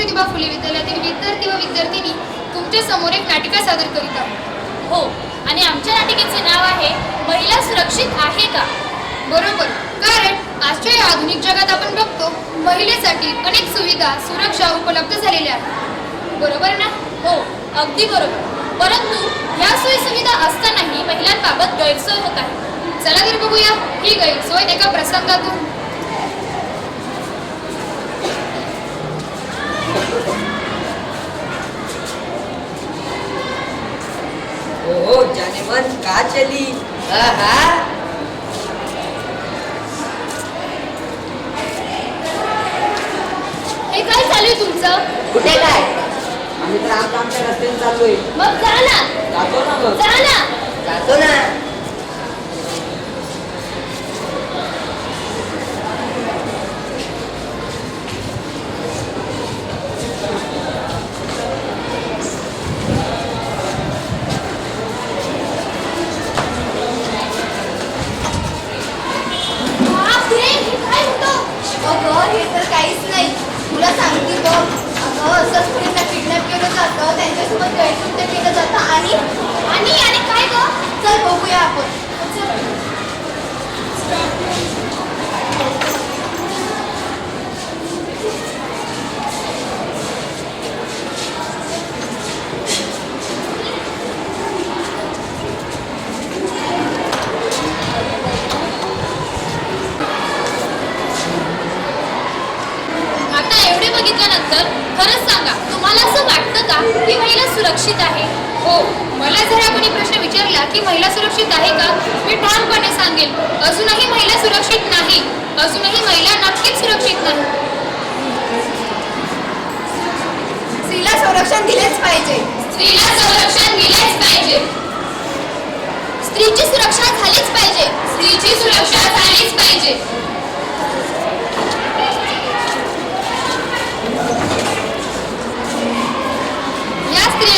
ज्योतिबा फुले विद्यालयातील विद्यार्थी व विद्यार्थिनी तुमच्यासमोर एक नाटिका सादर करीत आहोत. हो आणि आमच्या नाटिकेचे नाव आहे महिला सुरक्षित आहे का? बरोबर कारण आजच्या या आधुनिक जगात आपण बघतो महिलेसाठी अनेक सुविधा सुरक्षा उपलब्ध झालेल्या आहेत. बरोबर ना? हो अगदी बरोबर. परंतु ह्या सोयी सुविधा असतानाही महिलांबाबत गैरसोय होत आहे. चला तर बघूया ही गैरसोय एका प्रसंगातून का चली आहा. हे काय चालू आहे तुमचं? कुठे काय? आम्ही तर आमच्या आमच्या रस्त्याने चाललोय. मग जा ना. जातो ना मग. जा ना. जातो ना बापरे, हे काय होतं? अगं हे तर काहीच नाही तुला सांगते बघ अगं असंच मुलींना किडनॅप केलं जातं गैरकृत्य केलं जातं. आणि आणि आणि काय गं? चल बघूया आपण. एवढे बघितल्यानंतर खरंच सांगा तुम्हाला असं वाटतं का की महिला सुरक्षित आहे? हो मला जर आपण प्रश्न विचारला की महिला सुरक्षित आहे का मी ठामपणे सांगेल अजूनही महिला सुरक्षित नाही. अजूनही महिला नक्कीच सुरक्षित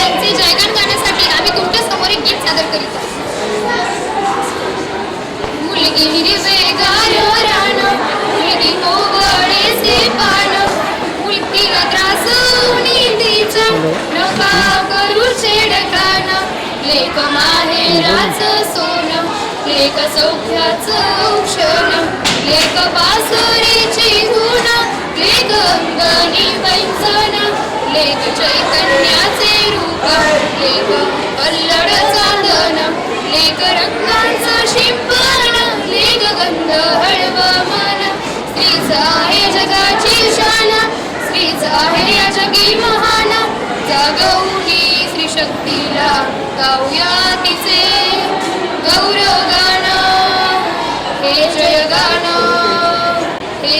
या स्त्रियांचे जयगान गाण्यासाठी आम्ही तुमच्यासमोर एक गीत सादर करीत आहोत. मुलगी हिरवेगार रान मुलगी मोगळेसे पान मुलगीला त्रास तिचा नका करू छेडखान लेख माहेराचं सोन लेख सौख्याचं बासुरीची लेख चैतन्याचे रूप लेख अल्लड चांदन लेख शिंपण लेख गंध हळव मन. स्त्रीच शान स्त्रीच आहे या महान. जागवू ही श्री तिचे गौरव गाणं. हे जय गाणं हे